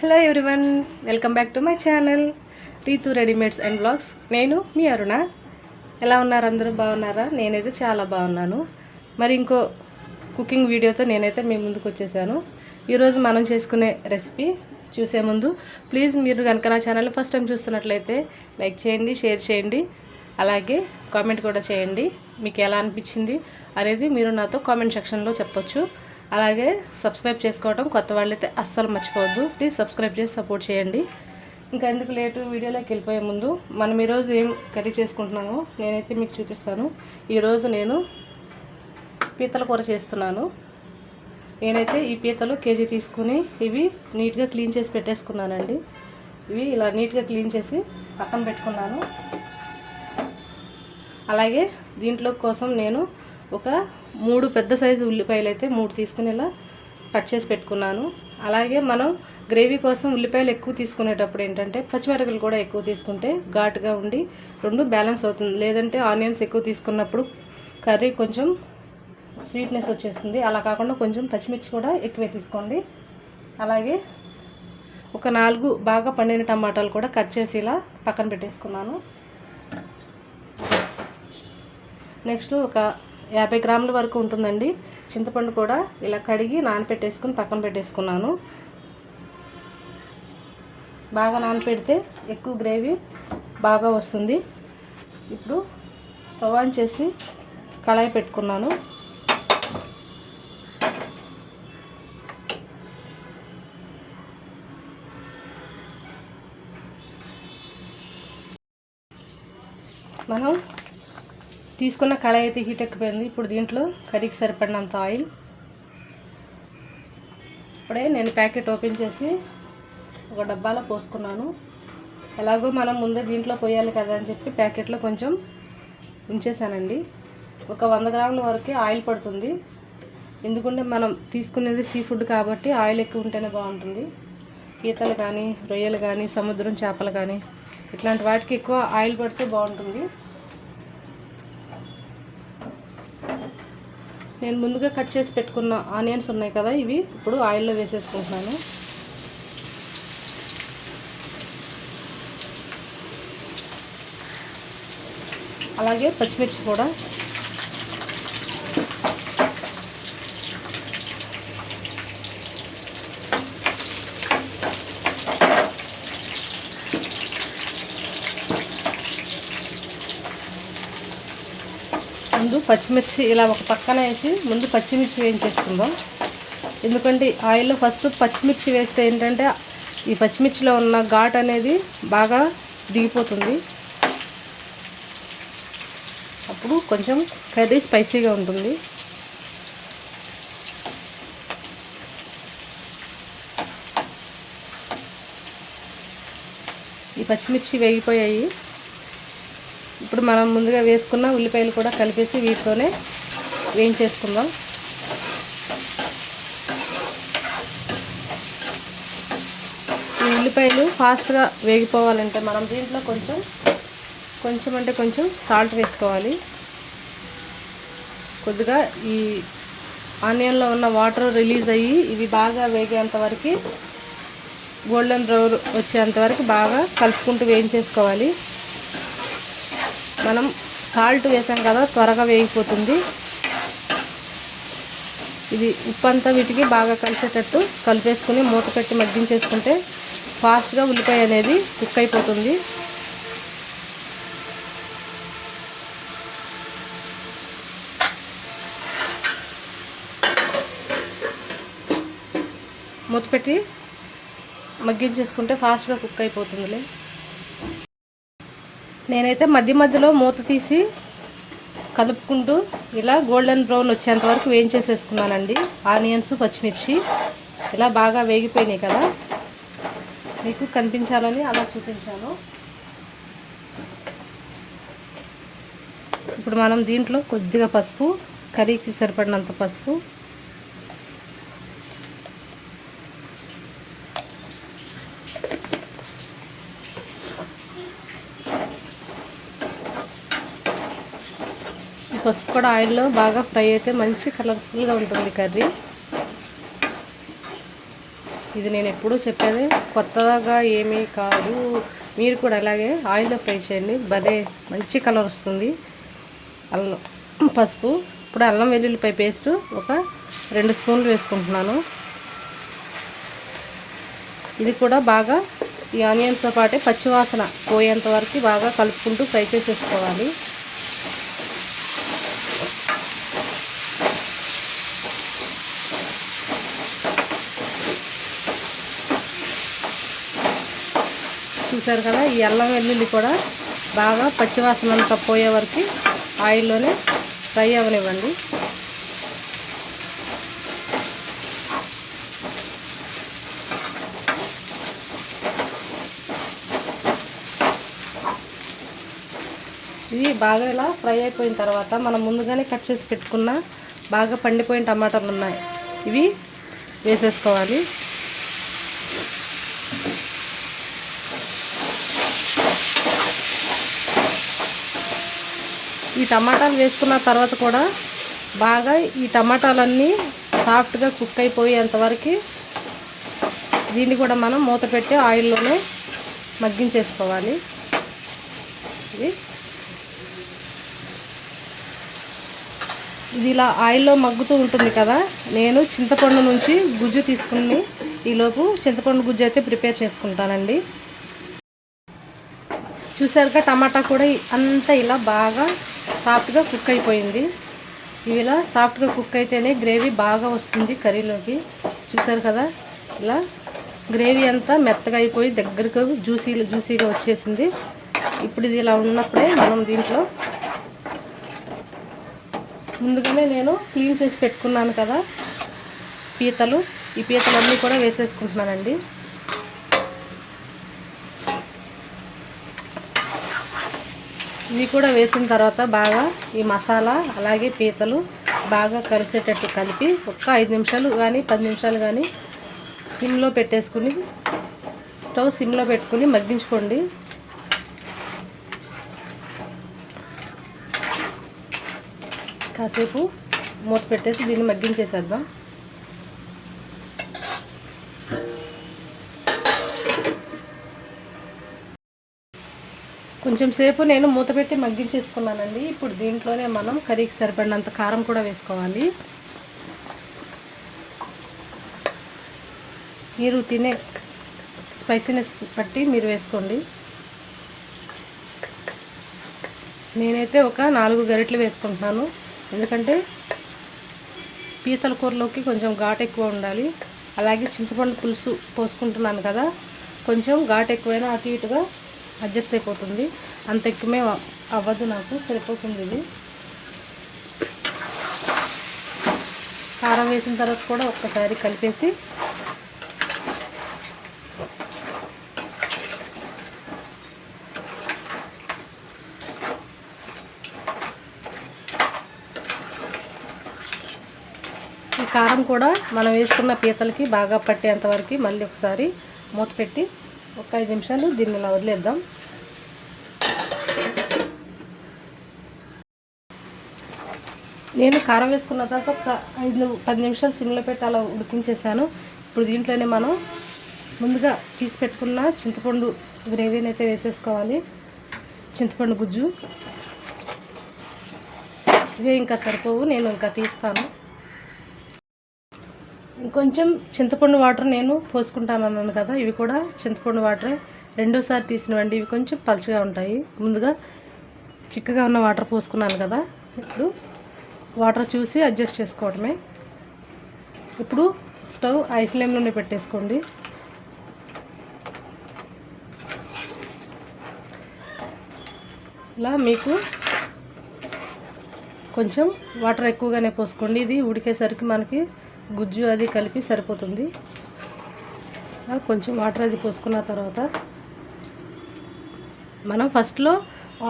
Hello everyone welcome back to my channel Ritu readymades and blogs నేను మీ అరుణ. ఎలా ఉన్నారు అందరూ? బాగున్నారా? నేనైతే చాలా బాగున్నాను. మరి ఇంకో కుకింగ్ వీడియోతో నేనైతే మీ ముందుకు వచ్చేసాను. ఈరోజు మనం చేసుకునే రెసిపీ చూసే ముందు ప్లీజ్ మీరు కనుక నా ఛానల్ ఫస్ట్ టైం చూస్తున్నట్లయితే లైక్ చేయండి షేర్ చేయండి అలాగే కామెంట్ కూడా చేయండి. మీకు ఎలా అనిపించింది అనేది మీరు నాతో కామెంట్ సెక్షన్లో చెప్పొచ్చు. అలాగే సబ్స్క్రైబ్ చేసుకోవడం కొత్త వాళ్ళైతే అస్సలు మర్చిపోవద్దు. ప్లీజ్ సబ్స్క్రైబ్ చేసి సపోర్ట్ చేయండి. ఇంకా ఎందుకు లేటు? వీడియోలోకి వెళ్ళిపోయే ముందు మనం ఈరోజు ఏం కర్రీ చేసుకుంటున్నామో నేనైతే మీకు చూపిస్తాను. ఈరోజు నేను పీతల కూర చేస్తున్నాను. నేనైతే ఈ పీతలు కేజీ తీసుకుని ఇవి నీట్గా క్లీన్ చేసి పెట్టేసుకున్నానండి. ఇవి ఇలా నీట్గా క్లీన్ చేసి పక్కన పెట్టుకున్నాను. అలాగే దీంట్లో కోసం నేను ఒక మూడు పెద్ద సైజు ఉల్లిపాయలు అయితే మూడు తీసుకునేలా కట్ చేసి పెట్టుకున్నాను. అలాగే మనం గ్రేవీ కోసం ఉల్లిపాయలు ఎక్కువ తీసుకునేటప్పుడు ఏంటంటే పచ్చిమిరపకాయలు కూడా ఎక్కువ తీసుకుంటే ఘాటుగా ఉండి రెండు బ్యాలెన్స్ అవుతుంది. లేదంటే ఆనియన్స్ ఎక్కువ తీసుకున్నప్పుడు కర్రీ కొంచెం స్వీట్నెస్ వచ్చేస్తుంది. అలా కాకుండా కొంచెం పచ్చిమిర్చి కూడా ఎక్కువే తీసుకోండి. అలాగే ఒక నాలుగు బాగా పండిన టమాటాలు కూడా కట్ చేసి ఇలా పక్కన పెట్టేసుకున్నాను. నెక్స్ట్ ఒక యాభై గ్రాముల వరకు ఉంటుందండి. చింతపండు కూడా ఇలా కడిగి నానపెట్టేసుకుని పక్కన పెట్టేసుకున్నాను. బాగా నానపెడితే ఎక్కువ గ్రేవీ బాగా వస్తుంది. ఇప్పుడు స్టవ్ ఆన్ చేసి కళాయి పెట్టుకున్నాను. మనం తీసుకున్న కళాయి అయితే హీట్ ఎక్కిపోయింది. ఇప్పుడు దీంట్లో కర్రీకి సరిపడినంత ఆయిల్. ఇప్పుడే నేను ప్యాకెట్ ఓపెన్ చేసి ఒక డబ్బాలో పోసుకున్నాను. ఎలాగో మనం ముందే దీంట్లో పోయాలి కదా అని చెప్పి ప్యాకెట్లో కొంచెం ఉంచేసానండి ఒక వంద గ్రాముల వరకు ఆయిల్ పడుతుంది. ఎందుకంటే మనం తీసుకునేది సీ ఫుడ్ కాబట్టి ఆయిల్ ఎక్కువ ఉంటేనే బాగుంటుంది. పీతలు కానీ రొయ్యలు కానీ సముద్రం చేపలు కానీ ఇట్లాంటి వాటికి ఎక్కువ ఆయిల్ పడితే బాగుంటుంది. నేను ముందుగా కట్ చేసి పెట్టుకున్న ఆనియన్స్ ఉన్నాయి కదా ఇవి ఇప్పుడు ఆయిల్లో వేసేసుకుంటున్నాను. అలాగే పచ్చిమిర్చి కూడా ముందు పచ్చిమిర్చి ఇలా ఒక పక్కన వేసి ముందు పచ్చిమిర్చి వేయించేసుకుందాం. ఎందుకంటే ఆయిల్లో ఫస్ట్ పచ్చిమిర్చి వేస్తే ఏంటంటే ఈ పచ్చిమిర్చిలో ఉన్న ఘాట్ అనేది బాగా దిగిపోతుంది. అప్పుడు కొంచెం కర్రీ స్పైసీగా ఉంటుంది. ఈ పచ్చిమిర్చి వేగిపోయాయి. ఇప్పుడు మనం ముందుగా వేసుకున్న ఉల్లిపాయలు కూడా కలిపేసి వీటితోనే వేయించేసుకుందాం. ఈ ఉల్లిపాయలు ఫాస్ట్గా వేగిపోవాలంటే మనం దీంట్లో కొంచెం కొంచెం అంటే కొంచెం సాల్ట్ వేసుకోవాలి. కొద్దిగా ఈ ఆనియన్లో ఉన్న వాటర్ రిలీజ్ అయ్యి ఇవి బాగా వేగేంత వరకు గోల్డెన్ బ్రౌన్ వచ్చేంత వరకు బాగా కలుపుకుంటూ వేయించేసుకోవాలి. మనం సాల్ట్ వేసాం కదా త్వరగా వేగిపోతుంది. ఇది ఉప్పు అంతా వీటికి బాగా కలిసేటట్టు కలిపేసుకుని మూత పెట్టి మగ్గించేసుకుంటే ఫాస్ట్గా ఉల్లిపాయ అనేది కుక్ అయిపోతుంది. మూత పెట్టి మగ్గించేసుకుంటే ఫాస్ట్గా కుక్ అయిపోతుందిలే. నేనైతే మధ్య మధ్యలో మూత తీసి కలుపుకుంటూ ఇలా గోల్డెన్ బ్రౌన్ వచ్చేంత వరకు వేయించేసేసుకున్నానండి. ఆనియన్స్ పచ్చిమిర్చి ఇలా బాగా వేగిపోయినాయి కదా. మీకు కనిపించాలని అలా చూపించాను. ఇప్పుడు మనం దీంట్లో కొద్దిగా పసుపు కర్రీకి సరిపడినంత పసుపు పసుపు కూడా ఆయిల్లో బాగా ఫ్రై అయితే మంచి కలర్ఫుల్గా ఉంటుంది కర్రీ. ఇది నేను ఎప్పుడూ చెప్పేది కొత్తగా ఏమీ కాదు. మీరు కూడా అలాగే ఆయిల్లో ఫ్రై చేయండి. భలే మంచి కలర్ వస్తుంది. అల్లం పసుపు. ఇప్పుడు అల్లం వెల్లుల్లిపై పేస్ట్ ఒక రెండు స్పూన్లు వేసుకుంటున్నాను. ఇది కూడా బాగా ఈ ఆనియన్స్తో పాటే పచ్చివాసన పోయేంత వరకు బాగా కలుపుకుంటూ ఫ్రై చేసేసుకోవాలి. చూసారు కదా ఈ అల్లం వెల్లుల్లి కూడా బాగా పచ్చివాసన అంతా పోయే వరకు ఆయిల్లోనే ఫ్రై అవ్వనివ్వండి. ఇది బాగా ఇలా ఫ్రై అయిపోయిన తర్వాత మనం ముందుగానే కట్ చేసి పెట్టుకున్న బాగా పండిపోయిన టమాటాలు ఉన్నాయి. ఇవి వేసేసుకోవాలి. టమాటాలు వేసుకున్న తర్వాత కూడా బాగా ఈ టమాటాలన్నీ సాఫ్ట్గా కుక్ అయిపోయేంతవరకు దీన్ని కూడా మనం మూత పెట్టి ఆయిల్లోనే మగ్గించేసుకోవాలి. ఇది. ఇది ఇలా ఆయిల్లో మగ్గుతూ ఉంటుంది కదా నేను చింతపండు నుంచి గుజ్జు తీసుకుని ఈలోపు చింతపండు గుజ్జు అయితే ప్రిపేర్ చేసుకుంటానండి. చూసారుగా టమాటా కూడా అంతా ఇలా బాగా సాఫ్ట్గా కుక్ అయిపోయింది. ఇవి ఇలా సాఫ్ట్గా కుక్ అయితేనే గ్రేవీ బాగా వస్తుంది కర్రీలోకి. చూసారు కదా? ఇలా గ్రేవీ అంతా మెత్తగా అయిపోయి దగ్గరకు జ్యూసీ జ్యూసీగా వచ్చేసింది. ఇప్పుడు ఇది ఇలా ఉన్నప్పుడే మనం దీంట్లో ముందుగానే నేను క్లీన్ చేసి పెట్టుకున్నాను కదా పీతలు. ఈ పీతలన్నీ కూడా వేసేసుకుంటున్నానండి. ఇవి కూడా వేసిన తర్వాత బాగా ఈ మసాలా అలాగే పీతలు బాగా కలిసేటట్టు కలిపి ఒక్క ఐదు నిమిషాలు కానీ పది నిమిషాలు కానీ సిమ్లో పెట్టేసుకుని స్టవ్ సిమ్లో పెట్టుకుని మగ్గించుకోండి. కాసేపు మూత పెట్టేసి దీన్ని మగ్గించేసేద్దాం. కొంచెం సేపు నేను మూత పెట్టి మగ్గించేసుకున్నానండి. ఇప్పుడు దీంట్లోనే మనం కర్రీకి సరిపడినంత కారం కూడా వేసుకోవాలి. మీరు తినే స్పైసీనెస్ బట్టి మీరు వేసుకోండి. నేనైతే ఒక నాలుగు గరిటెలు వేసుకుంటున్నాను. ఎందుకంటే పీతల కూరలోకి కొంచెం ఘాటు ఎక్కువ ఉండాలి. అలాగే చింతపండు పులుసు పోసుకుంటున్నాను కదా. కొంచెం ఘాటు ఎక్కువైనా అటు ఇటుగా అడ్జస్ట్ అయిపోతుంది. అంత ఎక్కువే అవ్వదు నాకు సరిపోతుంది ఇది. కారం వేసిన తర్వాత కూడా ఒక్కసారి కలిపేసి ఈ కారం కూడా మనం వేసుకున్న పీతలకి బాగా పట్టేంత వరకు మళ్ళీ ఒకసారి మూత పెట్టి ఒక ఐదు నిమిషాలు దీన్ని ఇలా వదిలేద్దాం. నేను కారం వేసుకున్న తర్వాత ఒక ఐదు పది నిమిషాలు సిమ్లో పెట్టి అలా ఉడికించేసాను. ఇప్పుడు దీంట్లోనే మనం ముందుగా తీసి పెట్టుకున్న చింతపండు గ్రేవీని అయితే వేసేసుకోవాలి. చింతపండు గుజ్జు. ఇవే ఇంకా సరిపోవు నేను ఇంకా తీస్తాను. ఇంకొంచెం చింతపండు వాటర్ నేను పోసుకుంటాను అన్నాను కదా ఇవి కూడా చింతపండు వాటరే. రెండోసారి తీసినవండి ఇవి కొంచెం పలుచగా ఉంటాయి. ముందుగా చిక్కగా ఉన్న వాటర్ పోసుకున్నాను కదా ఇప్పుడు వాటర్ చూసి అడ్జస్ట్ చేసుకోవడమే ఇప్పుడు స్టవ్ ఐ ఫ్లేమ్లోనే పెట్టేసుకోండి. ఇలా మీకు కొంచెం వాటర్ ఎక్కువగానే పోసుకోండి. ఇది ఉడికేసరికి మనకి గుజ్జు అది కలిపి సరిపోతుంది. కొంచెం వాటర్ అది పోసుకున్న తర్వాత మనం ఫస్ట్లో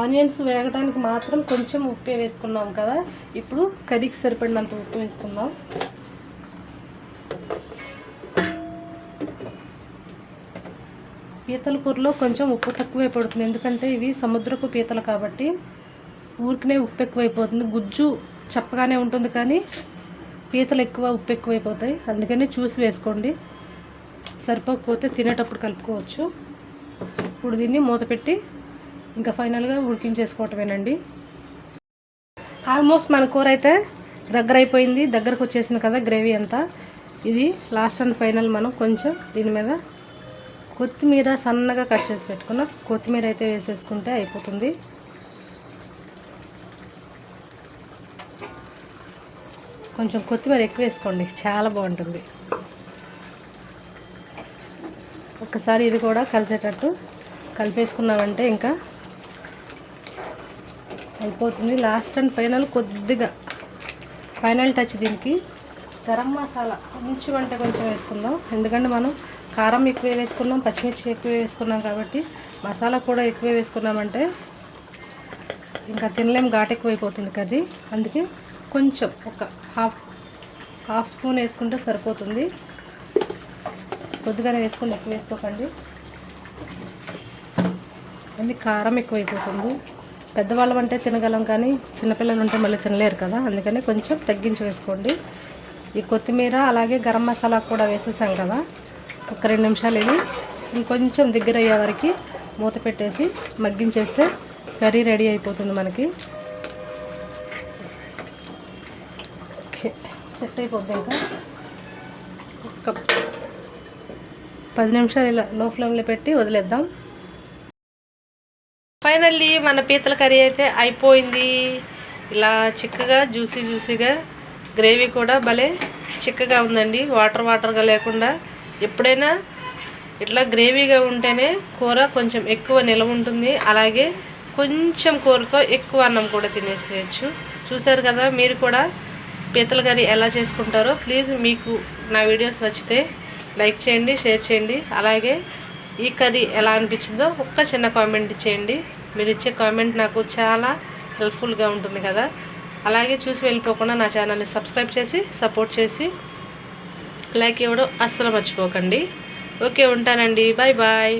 ఆనియన్స్ వేగడానికి మాత్రం కొంచెం ఉప్పు వేసుకున్నాం కదా. ఇప్పుడు కర్రీకి సరిపడినంత ఉప్పు వేసుకుందాం. పీతల కూరలో కొంచెం ఉప్పు తక్కువే పడుతుంది. ఎందుకంటే ఇవి సముద్రపు పీతలు కాబట్టి ఊరికనే ఉప్పు ఎక్కువైపోతుంది. గుజ్జు చప్పగానే ఉంటుంది కానీ పీతలు ఎక్కువ ఉప్పు ఎక్కువైపోతాయి. అందుకని చూసి వేసుకోండి. సరిపోకపోతే తినేటప్పుడు కలుపుకోవచ్చు. ఇప్పుడు దీన్ని మూత పెట్టి ఇంకా ఫైనల్గా ఉడికించేసుకోవటమేనండి. ఆల్మోస్ట్ మన కూర అయితే దగ్గర అయిపోయింది. దగ్గరకు వచ్చేసింది కదా గ్రేవీ అంతా. ఇది లాస్ట్ అండ్ ఫైనల్ మనం కొంచెం దీని మీద కొత్తిమీర సన్నగా కట్ చేసి పెట్టుకున్న. కొత్తిమీర అయితే వేసేసుకుంటే అయిపోతుంది. కొంచెం కొత్తిమీర ఎక్కువ వేసుకోండి. చాలా బాగుంటుంది. ఒకసారి ఇది కూడా కలిసేటట్టు కలిపేసుకున్నామంటే ఇంకా అయిపోతుంది. లాస్ట్ అండ్ ఫైనల్ కొద్దిగా. ఫైనల్ టచ్ దీనికి. గరం మసాలా. కొంచెం అంటే కొంచెం వేసుకుందాం. ఎందుకంటే మనం కారం ఎక్కువ వేసుకున్నాం పచ్చిమిర్చి ఎక్కువ వేసుకున్నాం కాబట్టి మసాలా కూడా ఎక్కువ వేసుకున్నామంటే ఇంకా తినలేం ఘాటు ఎక్కువైపోతుంది కర్రీ. అందుకే కొంచెం ఒక హాఫ్ హాఫ్ స్పూన్ వేసుకుంటే సరిపోతుంది. కొద్దిగానే వేసుకుని ఎక్కువ వేసుకోకండి. అది కారం ఎక్కువైపోతుంది. పెద్దవాళ్ళం అంటే తినగలం కానీ చిన్నపిల్లలు ఉంటే మళ్ళీ తినలేరు కదా. అందుకని కొంచెం తగ్గించి వేసుకోండి. ఈ కొత్తిమీర అలాగే గరం మసాలా కూడా వేసేసాం కదా. ఒక రెండు నిమిషాలు ఇది ఇంకొంచెం దగ్గర అయ్యే వరకు మూత పెట్టేసి మగ్గించేస్తే కర్రీ రెడీ అయిపోతుంది మనకి. సెట్ అయిపోద్ది ఇంకా. ఒక పది నిమిషాలు ఇలా లో ఫ్లేమ్లో పెట్టి వదిలేద్దాం. ఫైనల్లీ మన పీతల కర్రీ అయితే అయిపోయింది. ఇలా చిక్కగా జ్యూసీ జ్యూసీగా గ్రేవీ కూడా భలే చిక్కగా ఉందండి. వాటర్ వాటర్గా లేకుండా ఎప్పుడైనా ఇట్లా గ్రేవీగా ఉంటేనే కూర కొంచెం ఎక్కువ నిలవ ఉంటుంది. అలాగే కొంచెం కూరతో ఎక్కువ అన్నం కూడా తినేసేయచ్చు. చూసారు కదా మీరు కూడా పీతల కర్రీ ఎలా చేసుకుంటారో ప్లీజ్ మీకు నా వీడియోస్ నచ్చితే లైక్ చేయండి షేర్ చేయండి. అలాగే ఈ కర్రీ ఎలా అనిపించిందో ఒక్క చిన్న కామెంట్ చేయండి. మీరు ఇచ్చే కామెంట్ నాకు చాలా హెల్ప్ఫుల్గా ఉంటుంది కదా. అలాగే చూసి వెళ్ళిపోకుండా నా ఛానల్ని సబ్స్క్రైబ్ చేసి సపోర్ట్ చేసి లైక్ ఇవ్వడం అస్సలు మర్చిపోకండి. ఓకే ఉంటానండి. Bye bye.